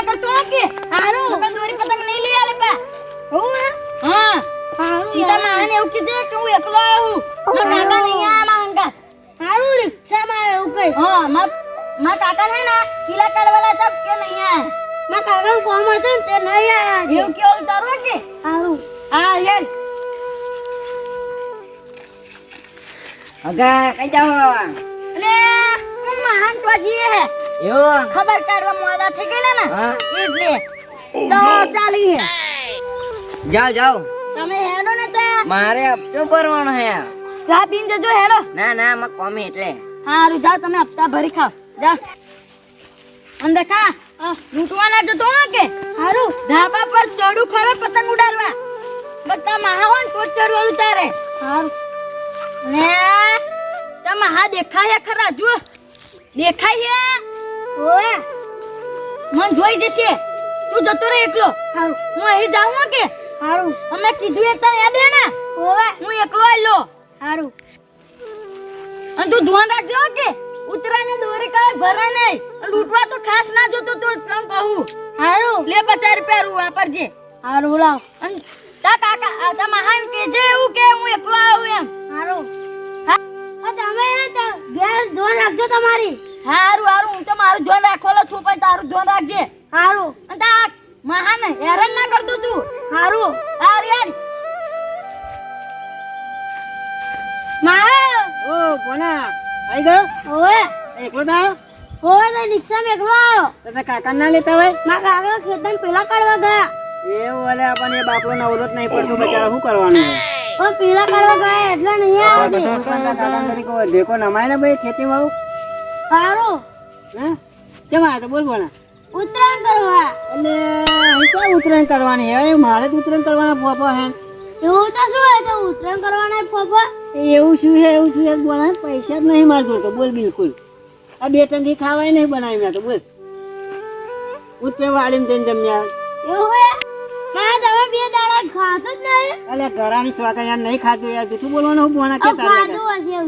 ના કરતો કે? હારું. છોકરા દોરી પતંગ નહીં લઈ આલે પા. હું હે? હા. હારું સીતા યાર. માહને એવું કીધે કે હું એકલો આવ્યો હું. મારા કાકા નહીં આયા મારા હંગા હારું રિક્ષામાં એવું કઈ? હા મા મા કાકા હે ના કિલા કાઢવાલા તબ કે નહીં આયા? કાકા નું કોમ હતું ને તે નહીં આયા. એવું કેવું તારું કે હારું. હા યાર અગા કઈ જાવ અલે હું મહાન તો જીએ હે. એવું? ખબર કાઢવા મોડા થઈ ગયેલા ને? હા. એટલે. તો ચાલી હે. જાઓ જાઓ. તમે હેડો ને તો. મારે હપ્તો ભરવાનો હે. ચા પીને જજો હેડો. ના ના મક કોમી એટલે. હારું જાઓ તમે હપ્તા ભરી ખાવ જા અંદર ખા. લૂંટવાના જતો ના કે? હારું ધાબા પર ચડું ખરો પતંગ ઉડાડવા. બધા મહા હોય ને તો ચડવાનું તારે. હારું. ને તમે હા દેખાય હે ખરા જો દેખાય હે. મન જોઈ જશે. તું જતો રહે એકલો. હારું. હું અહીં જાઉં કે? હારું. અમે કીધું એ તને યાદ હે ને ઓવે હું એકલો આયલો. હારું. અને તું ધ્યાન રાખજો કે કે ઉતરાને દોરી કાંઈ ભરે નહીં. લૂંટવા તો ખાસ ના જોતો તો તને કહું. હારું. લે પચાસ રૂપિયા રૂ વાપરજે. હારું લાવ. અને તા કાકા તા મહાન કે જે એવું કે હું એકલો આવ્યો એમ. હારું. હા તમે ઘેર ધોન રાખજો તમારી. હારું હારું હું તો મારું જોન રાખવાનો છું પણ તારું જોન રાખજે. હારું. અને તા મહાન હેરાન ના કરતો તું. હારું. હાર યાર. માહે ઓ કોના આઈ ગયો? ઓએ એકલો તા ઓએ તો રિક્ષામાં એકલો આવ્યો તમે કાકા ના લેતા હોય? મા કાકા ખેતન પેલા કાઢવા ગયા. એવું એટલે આપણને બાપલો નવરો જ નહીં પડતો બચારા શું કરવાનું? પણ પેલા કાઢવા ગયા એટલે નહીં આવે. કોઈ નમાય ને ભાઈ ખેતી વાળું હારું હે? કેમ તો? બોલ બોલા. ઉત્તરાયણ કરવા. એટલે અહીં ક્યાં ઉત્તરાયણ કરવાની હે મારે જ ઉત્તરાયણ કરવાના ફોફા હે એવું તો શું હોય તો ઉત્તરાયણ કરવાના ફોફા? એ એવું શું છે એવું શું છે બોલા. પૈસા જ નહીં મારતો તો બોલ બિલકુલ. આ બે ટંકી ખાવાય નહીં બનાવી મેં તો બોલ. ઉત્તરાયણ વાળીને જઈને જમ્યા. એવું હોય? ખાતો જ નહીં? અલે ઘરાની સ્વાકા યાર નહીં ખાધું? યાર જૂઠું બોલવાનું હું બોના કે તારે ખાધું હશે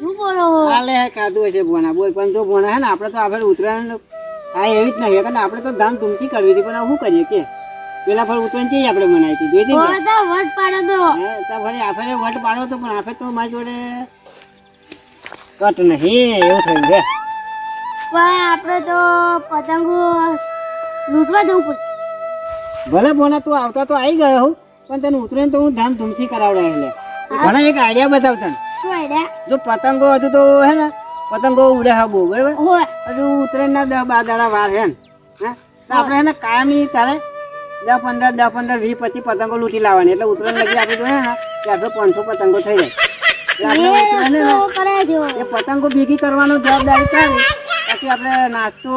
શું બોલો હાલે ખાધું હશે બોના બોલ પણ જો ભોણા હે ને આપણે તો આપણે ઉતરાયણ હા એવી જ નહીં કારણ આપણે તો ધામ ધૂમથી કરવી હતી પણ શું કરીએ કે? પેલા ફળ ઉત્તરાયણ ચેય આપણે મનાવી હતી જોઈ વટ પાડો તો. હે તો ફરી આપણે વટ પાડો તો પણ આપણે તો મારી જોડે કટ નહીં એવું થયું છે. પણ આપણે તો પતંગો લૂંટવા જવું પડશે. ભલે બોના તું આવતા તો આવી ગયો. હું પણ તને ઉતરે તો હું ધામ ધૂમથી કરાવડાય એટલે ઘણા એક આઈડિયા બતાવતા તને. શું આઈડિયા જો પતંગો હતું તો હે ને પતંગો ઉડે હા બહુ બરાબર? હજુ ઉતરે ના દસ બાર દાડા વાર ને હે? તો આપણે હે ને કાયમી તારે દસ પંદર દસ પંદર વીસ પચીસ પતંગો લૂંટી લાવવાની. એટલે ઉતરણ લગી આપણે જોઈએ ને કે પાંચસો પતંગો થઈ જાય. ને એ પતંગો ભેગી કરવાનો જવાબદારી તારી બાકી આપણે નાસ્તો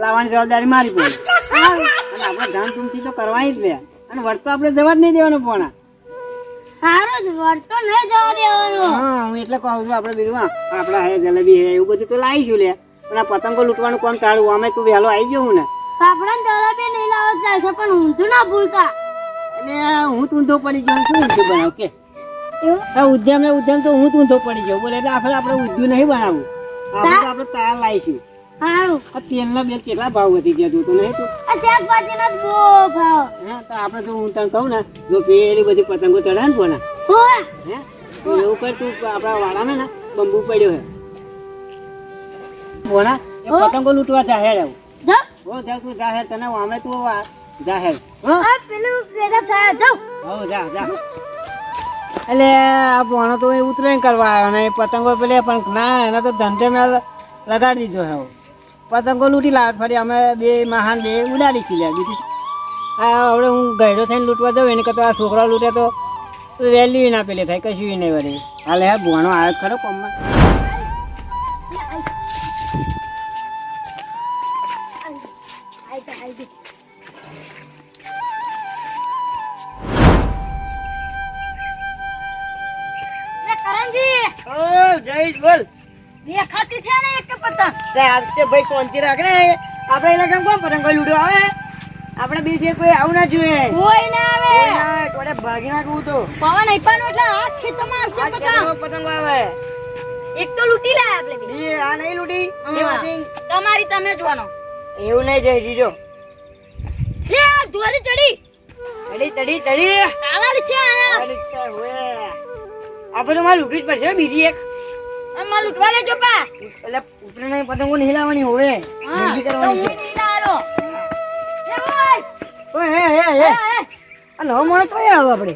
લાવવાની જવાબદારી મારી પડે આપણે ધામધૂમથી તો કરવાની જ લે અને વર્ત તો આપણે જવા જ નહીં દેવાનો પણ. સારું જ તો નહીં જવા દેવાનો. હા હું એટલે કહું છું આપણે બીજું આપણા હે જલેબી હે એવું બધું તો લાવીશું લે. પણ આ પતંગો લૂંટવાનું કોણ તાળું અમે તું વહેલો આવી જવું ને. આપણે જલેબી નહીં લાવો ચાલશે પણ ઊંધું ના ભૂલતા. અને હું ઊંધો પડી જાઉં છું ઊંધું બનાવ? કે? ઉદ્યમ ઉદ્યમ તો હું ઊંધો પડી જાઉં. બોલે એટલે આપણે આપણે ઊંધું નહીં બનાવવું. આપણે તાર લાવીશું. આ તેલના બે કેટલા ભાવ વધી ગયા તું તો નહીં તું? આ શાકભાજીનો જ બહુ ભાવ. હે તો આપણે તો હું તને કહું ને જો પેલી બધી પતંગો ચડે ને કોના હોય હે એવું કર તું આપણા વાડામાં ને બંબુ પડ્યો હે. એ પતંગો લૂંટવા જાહેર આવું. જાઓ હો જા તું જાહેર તને અમે તું જાહેર. હો. પેલું ભેગા થયા જાઓ હો જા જા. એટલે આ ભણો તો એ ઉતરાયણ કરવા આવ્યો ને એ પતંગો પેલે પણ ના એને તો ધંધે મેં લગાડી દીધો હે પતંગો લૂંટી લાવે ફરી અમે બે મહાન બે ઉડાડી છીએ બીજું આ હવે હું ગહેરો થઈને લૂંટવા જાઉં એને કરતાં આ છોકરા લૂંટે તો વેલ્યુ ના પેલી થાય કશું નહીં વળી હાલે હા ભૂવાનો આવ્યો ખરો કોમમાં જયેશ બોલ દેખાતી છે ને એક પતંગ. તે આવશે ભાઈ શાંતિ રાખ ને આપણે એના કામ કોણ પતંગ કોઈ લૂડો આવે? આપણે બે છે કોઈ આવું ના જોઈએ. કોઈ ના આવે. કોઈ ના આવે ટોળે ભાગી નાખવું તો. પવન આપ્યાનો એટલે આ ખેતમાં આવશે પતંગ. પતંગ આવે? એક તો લૂંટી લાયા આપણે બે. બે આ નહીં લૂટી? તમારી તમે જોવાનો. એવું નહીં જઈ જીજો. લે આ ધોરી ચડી. ચડી તડી તડી આવાલી છે. આપણે તો મારે લૂટી જ પડશે બીજી એક. આમાં લૂંટવા લેજો પા એટલે ઉત્તરાયણની પતંગો નહીં લાવવાની હોય હા જિંદગી કરવાની છે. નહીં લે ભાઈ ઓય, હે હે હે. આ નવો માણસ તો આવો આપણે.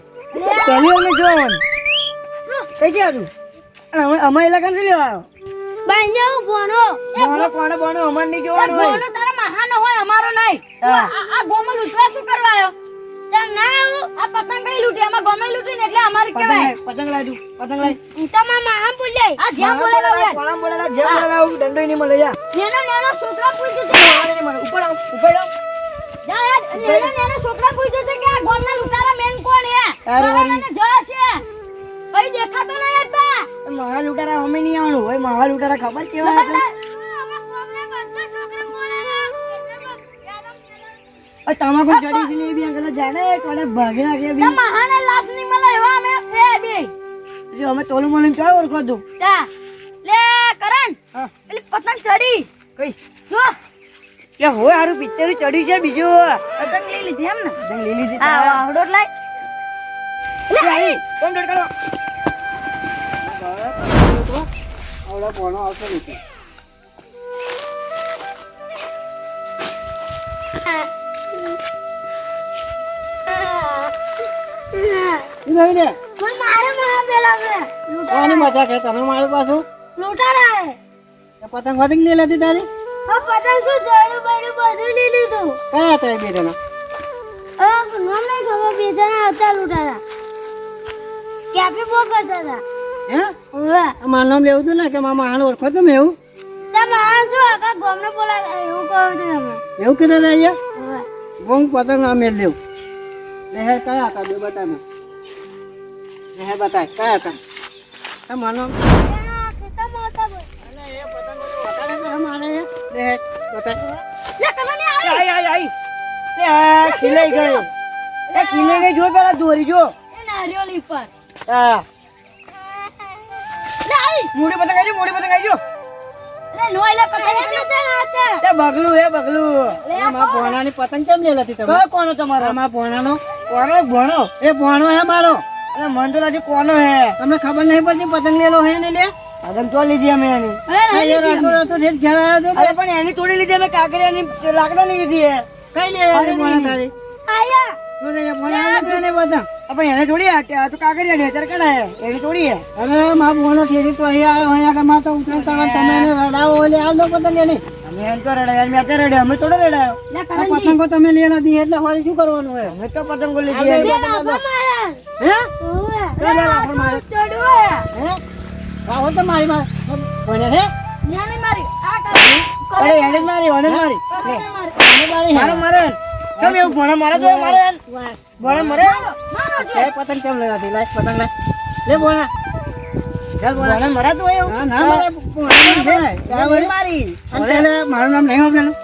પહેલી અમે જોવાનું. કઈ છે તું અમારા ઇલાકા નથી લેવા આવ્યો. બાંજો ભણો. બોનો કોને બોનો અમારે નહીં જોવાનું હોય. બોનો તારા મહાન હોય અમારો નહીં. આ આ ગોમાં લૂંટવા શું કરવા આવ્યો? ચાલ ના આવું. આ પતંગ કઈ લૂટી આમાં ગમે લૂટી ને એટલે અમારી પતંગ લાજુ પતંગ લાય હું તો તમારા માહા પૂજાય આ જ્યાં બોલેલો કોણ બોલે લાવ જ્યાં બોલે લાવ દંડો ની મળે જા નેનો નેનો છોકરા પૂછ્યું છે. નહીં મળે ઉપર આવ ઉપર આવ જા યાર નેનો નેનો છોકરા પૂછ્યું છે કે આ ગોમના લૂટારા મેન કોણ હે? અરે મને છે કઈ દેખાતો નહીં હતા મહા લૂટારા અમે નહીં આવવાનું. હોય મહા લૂટારા ખબર એવા હતા? તમાકુ ચડી છે ને બી અંકલ જાણે કોને ભાગી નાખે બી. મહાને લાશ નહીં મળે એવા અમે એ બે. જો અમે તોલું મળીને ચા ઓળખો દો તા લે કરણ. હા. પેલી પતંગ ચડી. કઈ? જો. કે હોય હારું પિક્ચર ચડી છે બીજું. પતંગ લઈ લીધી એમ ને? પતંગ લઈ લીધી હા આવડો લાય. લે આઈ. કોણ દોડ કરો આવડો કોણ આવશે નથી. નહીં ને પણ મારે મારા પેલા છે. કોની મજા છે તને મારું પાછું? લૂંટારા હે. તે પતંગ પતંગ લઈ લેતી તારી? આ પતંગ શું જડું બડું બધું લઈ લીધું. કયા હતા બે જણા? હવે નામ નહીં ખબર બે જણા હતા લૂંટારા. ક્યાંથી બહુ કરતા હતા? હે? આ મારું નામ લેવું હતું ને કે મામા આને ઓળખો તમે એવું? એવું કહું છું એવું કીધું ને અહીંયા? ગોંગ પતંગ અમે લેવું. કયા હતા બે બતાવ લહેર બતાય કયા હતા? તમારું ને જો પેલા દોરી જો. હા. લે આઈ મોટી પતંગ આવી મોટી પતંગ આવી જો. લે નોય લે પતંગ પેલી એ બગલું એ બગલું. આ મારા પતંગ કેમ લે તમે? કોનો તમારો? આ મારા કોનો ભણો. એ ભોણો હે મારો. તો લાગે કોનો હે? તમને ખબર નહીં પડતી પતંગ લેલો હે ને લે? પતંગ તો લીધી અમે એની. અરે અરે પણ એની તોડી લીધી અમે કાંકરિયાની લાકડાની લીધી હે. કઈ લે આયા. પતંગ તમે લે નથી એટલે વળી શું કરવાનું હોય? અમે તો પતંગો લીધી હે? મારા હે? ઓવે. લે લે વાપર મારે ચડવું હે હે? આવો તો મારી માર. હે? મારી મારી. મારી. મારી. મારો મારે. કેમ એવું ભણે મારે જો મારે ભણે મરે? મારો એ પતંગ કેમ લે નથી લાય પતંગ લે લે ભોણા. ચાલ ભોણા. મરે તો એવું. ના મારે ભોણા મારી. અને મારું નામ નહીં સાંભળેલું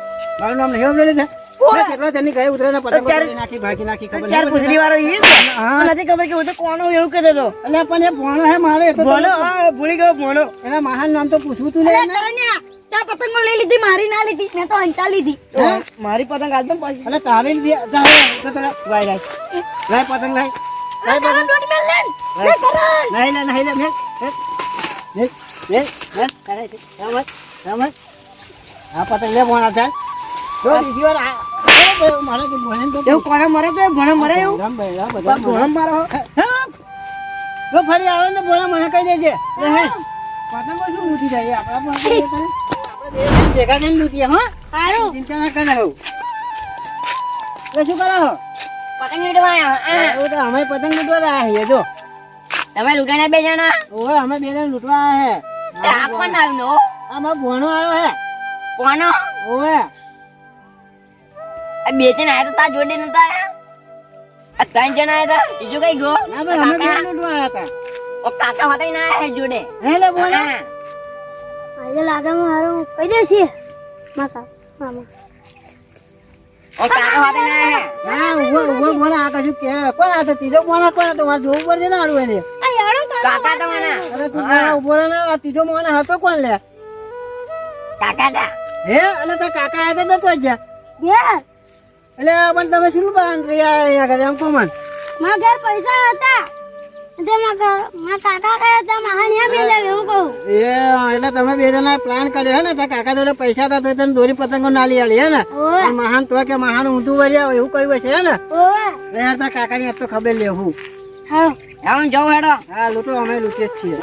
મારું નામ નહીં સાંભળેલું છે કેટલા તેની ગઈ ઉતરે પતંગ નાખી ભાગી નાખી ખબર ચાર પૂછડી વાળો ઈ હા. નથી ખબર કે હું તો કોનો એવું કહેતો હતો એટલે પણ એ ભોણો હે મારે તો ભણો ભૂલી ગયો ભણો. એના મહાન નામ તો પૂછવું તું ને લે ત્યાં પતંગો લઈ લીધી મારી ના લીધી મેં તો હંચા લીધી. મારી પતંગ આજ પાછી એટલે તારે લીધી લાય લાય. લાય પતંગ લાય. લાય પતંગ. દોડ મેલ લે લે કરન નહીં લાય નહીં લે મેં મેં મેં મેં કરે છે. રમત રમત આ પતંગ લે ભણા થાય. જો બીજી વાર આ મારે કે ભોણે તો એવું કોને મરે તો ભણે મરે એવું? ભણે મારો જો ફરી આવે ને ભોણા મને કહી દેજે. લે હે. પતંગો શું ઉઠી જાય? આપણા પણ ભેગા થઈને લૂંટીએ હા હારું ચિંતા ના કરે હું એ શું કરો પતંગ લૂંટવા એવું તો અમે પતંગ લૂંટવા આવ્યા જો તમે લૂંટાણા બે જણા ઓવે અમે બે જણ લૂંટવા આવ્યા આવ્યો આમાં ભોણો આવ્યો હે ઓવે આ બે જણ આયા તો જોડે નતા આ ત્રણ જણ આવ્યા તા બીજું કઈ ગયો ના ભાઈ અમે લૂંટવા આવ્યા હતા ઓ કાકા હતા ના જોડે ભોણા. આજે લાગે મારું કહી દેશે માકા મામા ઓ કાકા હાથે ના આયા ના ઉવો ઉવો ભોણા આ કશું કે? કોણ આ તો? ત્રીજો ભોણા કોણ હતો? મારે જોવું પડશે ને આડું એને. કાકા અરે તું ઊભો રહે આ હતો કોણ લે? કાકા કા? હે એટલે તાર કાકા આવ્યા તો નતો જ ગયા એટલે પણ તમે શું પ્લાન રહ્યા અહીંયા ઘરે એમ કહો મને. મારા ઘેર પૈસા હતા. એટલે તમે બે જણા પ્લાન કર્યો ને કાકા જોડે પૈસા હતા તો દોરી પતંગો ના લઈ આલી હે ને. મહાન તો કે મહાન ઊંધું વળ્યા એવું કહ્યું છે ને. યાર તારા કાકાની આજ તો ખબર લેવું હા. જાઉં હેડો. હા લૂંટો અમે લૂંટીએ જ છીએ.